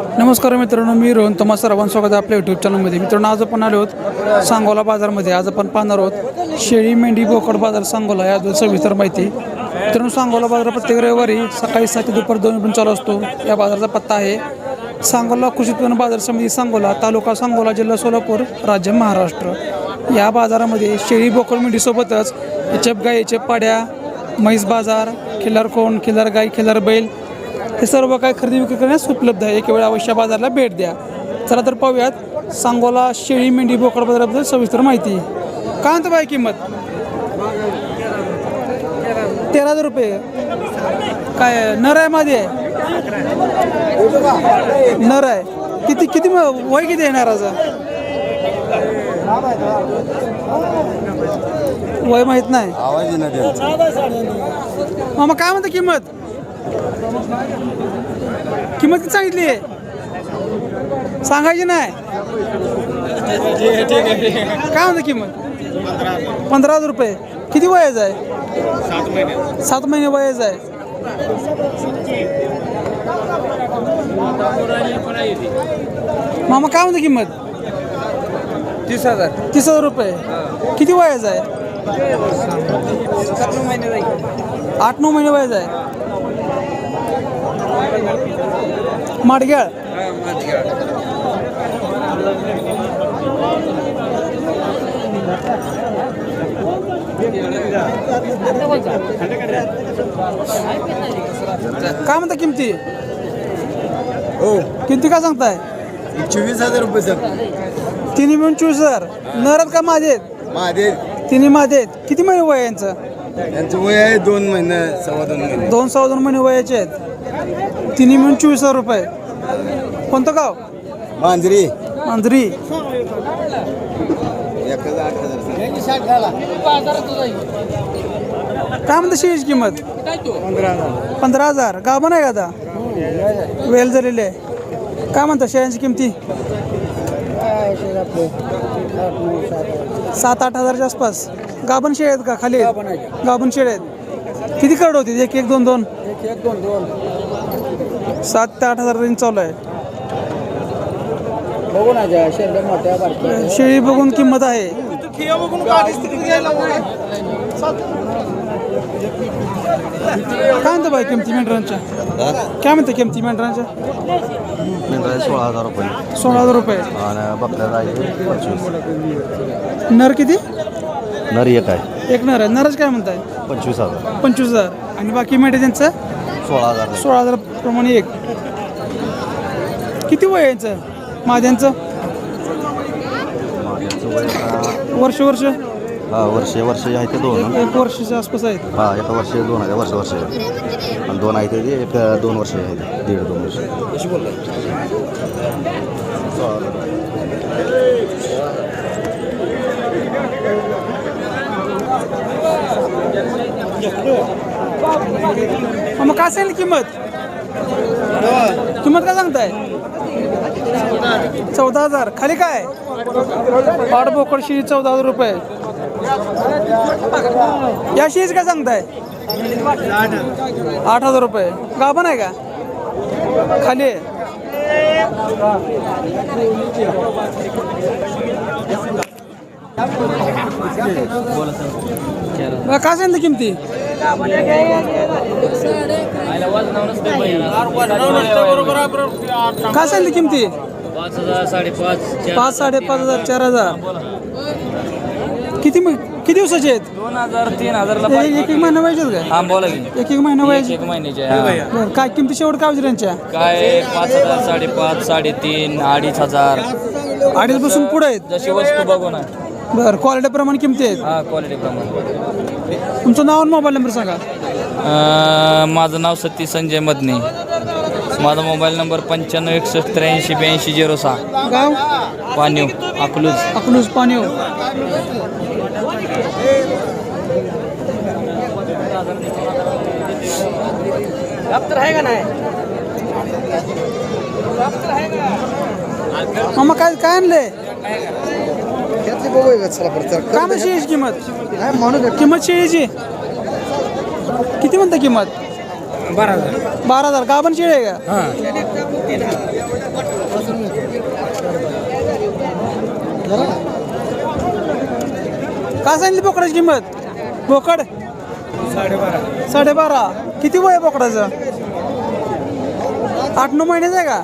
नमस्कार मित्रांनो मी रोहन. तुम्हा सर्वांचं स्वागत आहे आपल्या यूट्यूब चॅनलमध्ये मित्रांनो आज आपण आलो आहोत सांगोला बाजारमध्ये. आज आपण पाहणार आहोत शेळी मेंढी बोकड बाजार सांगोला याबद्दल सविस्तर माहिती. मित्रांनो सांगोला बाजार प्रत्येक रविवारी सकाळी सात ते दुपार दोन पण चालू असतो. या बाजाराचा पत्ता आहे सांगोला कृषी उत्पन्न बाजार समिती सांगोला तालुका सांगोला जिल्हा सोलापूर राज्य महाराष्ट्र. या बाजारामध्ये शेळी बोकड मेंढीसोबतच एचप गाय एचप पाड्या म्हैस बाजार खिल्लार कोण खिल्लार गाय खिल्लार बैल हे सर्व काय खरेदी विक्री करण्यास उपलब्ध आहे. एक वेळ अवश्य बाजारला भेट द्या. चला तर पाहूयात सांगोला शेळी मेंढी बोकड बाजाराबद्दल सविस्तर माहिती. काय म्हणतो बाय किंमत? तेरा हजार रुपये. काय नर आहे माझे नर आहे. किती किती वय किती आहे नराचं वय माहीत नाही. मामा काय म्हणता किंमत? किंमत किती सांगितली? आहे सांगायची नाही. काय म्हणता किंमत? पंधरा हजार रुपये. किती वयाचं आहे? सात महिने वयाचं आहे. मामा काय म्हणता किंमत? तीस हजार. तीस हजार रुपये. किती वयाचं आहे? आठ नऊ महिने वयाचं आहे. माडग्याळ काय म्हणता किमती? हो. किमती काय सांगताय? चोवीस हजार रुपये सर. तिन्ही मिळून चोवीस हजार. नरद का माझे माझे तिन्ही माझे किती महिने वय यांचं? यांचं वय आहे दोन महिने सव्वा दोन महिने. दोन सव्वा दोन महिने वयाचे आहेत. तिन्ही मिळून चोवीस हजार रुपये. कोणतं गाव? मांजरी. एक हजार काय म्हणते शेळीची किंमत? पंधरा हजार. गाभण आहे का आता? वेल झालेले आहे. काय म्हणता शेळ्यांची किमती? सात आठ हजारच्या आसपास. गाभण शेळे आहेत का? खाली गाभण शेळे आहेत. किती करड होती? एक एक दोन दोन एक दोन दोन. सात ते आठ हजार रेंज चालू आहे. बघू ना ज्या शेरडे मोठ्या बारक्या शेळी बघून किंमत आहे. काय म्हणतं बाई किमती मेंढरांच्या? काय म्हणते किमती मेंढरांच्या? सोळा हजार रुपये. सोळा हजार रुपये. आणि पंचवीस. नर किती? नरी एक आहे. एक नर आहे. नरच काय म्हणताय? पंचवीस हजार. पंचवीस हजार. आणि बाकी मेंढे त्यांचं सोळा हजार सोळा हजार प्रमाणे एक. किती वय आहे यांचं? माझ्यांचं? वर्ष वर्ष? हा वर्ष वर्ष आहे ते दोन. एक वर्षाच्या आसपास आहेत. हा एका वर्ष दोन आहे वर्ष वर्ष आणि दोन आहे ते एक दोन वर्ष आहे. दीड दोन वर्ष. कशी मग काय असेल किंमत? किंमत काय सांगताय? चौदा हजार. खाली काय? पाठ बोकड शिळी चौदा हजार रुपये. या शिळीच काय सांगताय? आठ हजार रुपये. गाभण आहे का? खाली आहे. काय सांगितलं किमती? काय सांगितली किमती? पाच हजार साडेपाच पाच साडेपाच हजार चार हजार. किती मग किती दिवसाचे आहेत? दोन हजार तीन हजारला एक एक महिना व्हायचे का? हा बोला की. एक एक महिना व्हायचे एक महिन्याचे हा. बरं काय किमती शेवट काय होती त्यांच्या? काय पाच हजार साडेपाच साडेतीन अडीच हजार. अडीच पासून पुढे आहेत. जशी वस्तू बघू ना बरं क्वालिटीप्रमाणे किमती आहेत? हा क्वालिटी प्रमाणे. तुमचं नाव आणि मोबाईल नंबर सांगा. माझं नाव सतीश संजय मदने. माझा मोबाईल नंबर पंच्याण्णव एकसष्ट त्र्याऐंशी ब्याऐंशी झिरो सहा. गाव? पाणीव अकलूज. अकलूज पाणीव. मामा काय काय आणले त्यातली बघू एक परत काय म्हणजे किंमत? नाही म्हणू किंमत शेळीची किती म्हणता किंमत? बारा हजार. बारा हजार. गाभण आहे का? हां. सांगितली बोकडाची किंमत? बोकड? साडेबारा. साडेबारा. किती वय आहे बोकडाचं? आठ नऊ महिन्याचं आहे का?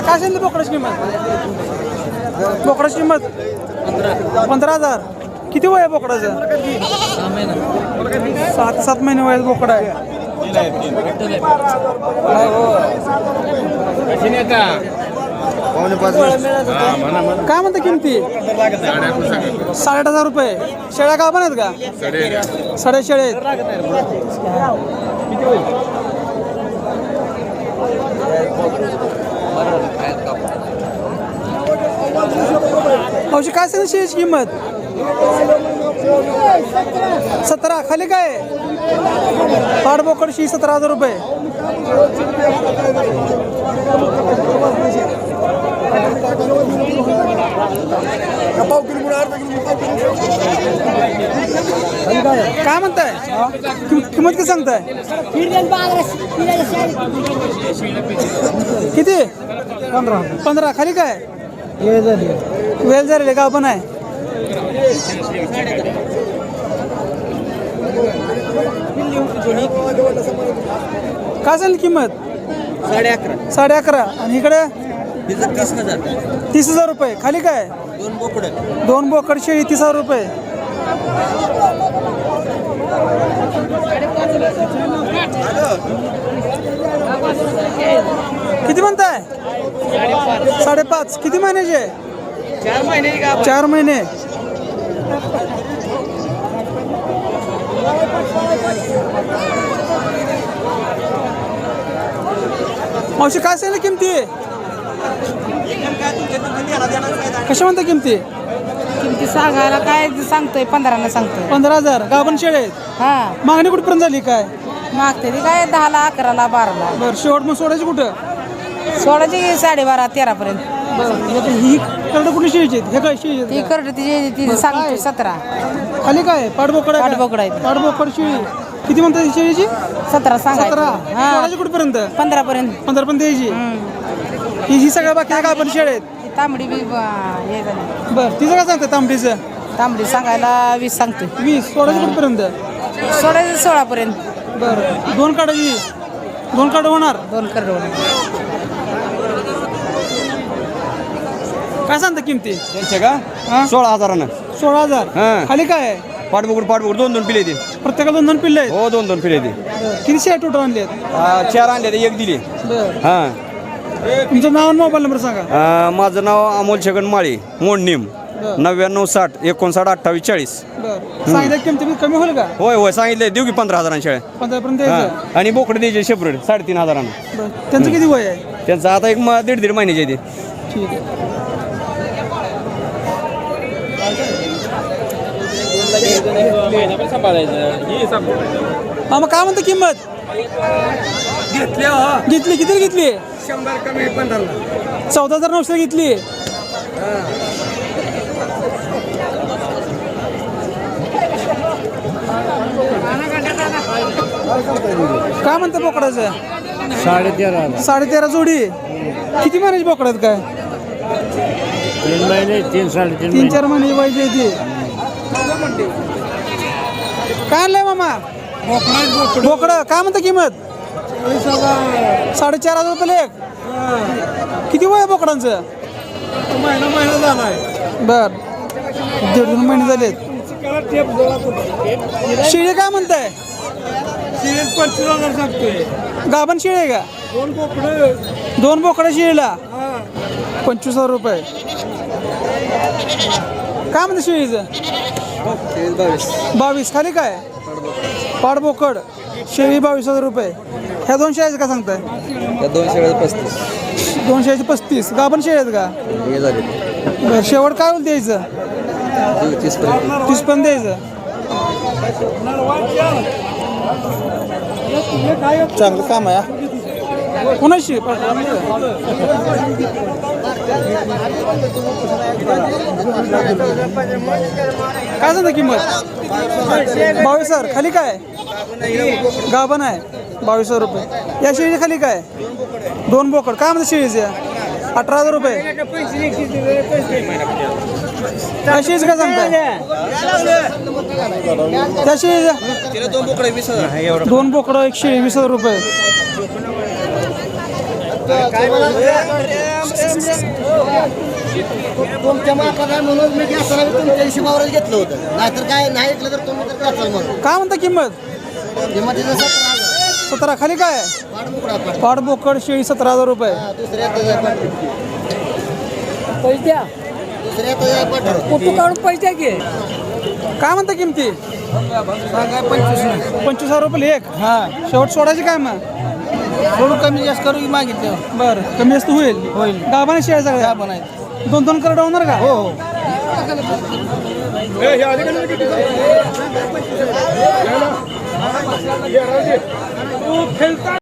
काय सांगितली बोकडाची किंमत? बोकडाची किंमत? पंधरा हजार. किती वय आहे बोकडाचं? सात सात महिने वय बोकड आहे. काय म्हणता किमती? साडेआठ हजार रुपये. शेळ्या का आहेत का? साडे शेळे मावशी काय सांगितली शेळीची किंमत? सतरा. खाली काय? पाडबोकडशी सतरा हजार रुपये. काय म्हणताय? किम- किंमत किती सांगताय? किती? पंधरा. पंधरा. खाली काय? वेल झालेले. गाव पण आहे. काय झाली किंमत? साडे अकरा. साडे अकरा. आणि इकडे? तीस हजार तीस हजार रुपये. खाली काय? दोन बोकड. दोन बोकड शेळी तीस हजार रुपये. किती म्हणताय? साडेपाच. किती महिन्याचे चार महिने चार महिने. मावशी काय सांगितलं किमती? कशा म्हणता किमती? किमती सांगायला काय सांगतोय पंधराला सांगतोय. पंधरा हजार. गाभण शेळे आहेत. हा. मागणी कुठपर्यंत झाली काय? मागते ती काय दहाला अकराला बाराला. बरं शेवट मग सोडायची कुठं? सोळाची साडेबारा तेरा पर्यंत बरं आता ही करडं कुठली शेळीची आहेत? हे काय शेळी ती करत तिची ती सांगतोय सतरा. खाली काय पाठबोकड आहे? पाठबोकड आहे. पाठबोकड शेळी. किती म्हणतात ही शेळीची? सतरा सतरा. सांगायचं हा. सोडायची कुठपर्यंत? पंधरा पर्यंत पंधरा पर्यंत यायची हम्म. ही ही सगळ्या बाकी काय पण शेळ आहेत? तांबडी बी ब- हे झाली. बरं तिचं काय सांगतं तांबडीचं? तांबडी सांगायला वीस सांगतोय. वीस सोडायची कुठपर्यंत? सोळाची सोळा पर्यंत बरं दोन काढायची दोन काढ होणार? दोन करोड काय सांगता किमती? त्यांचे का? सोळा हजारानं. सोळा हजार. हां. खाली काय आहे? पाठबुकड पाठबुकड दोन दोन पिले ते. प्रत्येकाला दोन दोन पिल्ले आहेत? हो दोन दोन पिले ते. बरं. किती शेळ टोटल आणले आहेत चार आणले ते एक दिली. बरं. हां. तुमचं नाव आणि मोबाईल नंबर सांगा. माझं नाव अमोल छगन माळी मोडनीम. नव्याण्णव साठ एकोणसाठ अठ्ठावीस चाळीस. बरं. सांगितलं किमती बी कमी होईल का? होय होय सांगितलं देऊ की पंधरा हजारांच्या शेळ्या पंधरापर्यंत यायचं हां. आणि बोकडे द्यायचे सेपरेट साडेतीन हजारानं. बरं. त्यांचं किती वय आहे? त्यांचं आता एक म- दीड दीड महिन्याचे आहे ते. ठीक आहे. मामा काय म्हणतो किंमत? घेतली किती घेतली? चौदा हजार नऊशे घेतली. काय म्हणतं बोकडाचं? साडेतेरा. साडेतेरा जोडी. किती महिन्याची बोकड आहेत काय? तीन महिने तीन साडेतीन तीन चार महिने पाहिजे ती. काय आणलंय मामा? बोकड काय म्हणता किंमत? साडेचार. हजार रुपये एक? किती वय बोकडांचं? महिना महिना झालाय. बर. दीड दोन महिने झालेत. शिळे काय म्हणताय? पंचवीस हजार सांगतोय. गाभण शिळे आहे का? दोन कोकडे दोन बोकडा शिळेला? पंचवीस हजार रुपये. काय म्हणतं शिळीचं? बावीस. खाली काय? पाडबोकड. शेळी बावीस हजार रुपये. ह्या दोन शेळ्याचं का सांगताय? दोनशे वेळा पस्तीस. दोन शेळ्याचे पस्तीस. गाभण शेळी आहेत का? हे झाले. बरं शेवट काय होईल द्यायचं? तीस पर्यंत. तीस पण द्यायचं. चांगलं काम आहे हा. कोणाशी? काय सांगता किंमत? बावीस हजार. खाली काय? गाभण आहे. बावीस हजार रुपये. या शेळीच्या खाली काय? दोन बोकड. काय म्हणतात शेळीचे? अठरा हजार रुपये. त्या शेळीचं काय सांगताय? त्या शेळीच्या दोन बोकडं एकशे वीस हजार रुपये. तुमच्या म्हणून मी तुमच्या हिशोबावरच घेतलं होतं नाहीतर काय नाही ऐकलं तर तुम्ही तर काय म्हणता किंमत? सतरा हजार. सतरा खाली काय? पाठमुकडा पाठ पाड बोकड शेळी सतरा हजार रुपये. दुसऱ्या तजा पाठ पैसे द्या. दुसऱ्या तजा पाठ फोटो काढून पैसे घे काय म्हणता किमती? पंचवीस हजार रुपये एक? हा. शेवट सोडायची काय मग? थोडं कमी जास्त करू मागितलं. बरं कमी जास्त होईल? होईल. गाभाने शेळ्या सगळ्या? दोन दोन करड होणार का? हो ये खेलता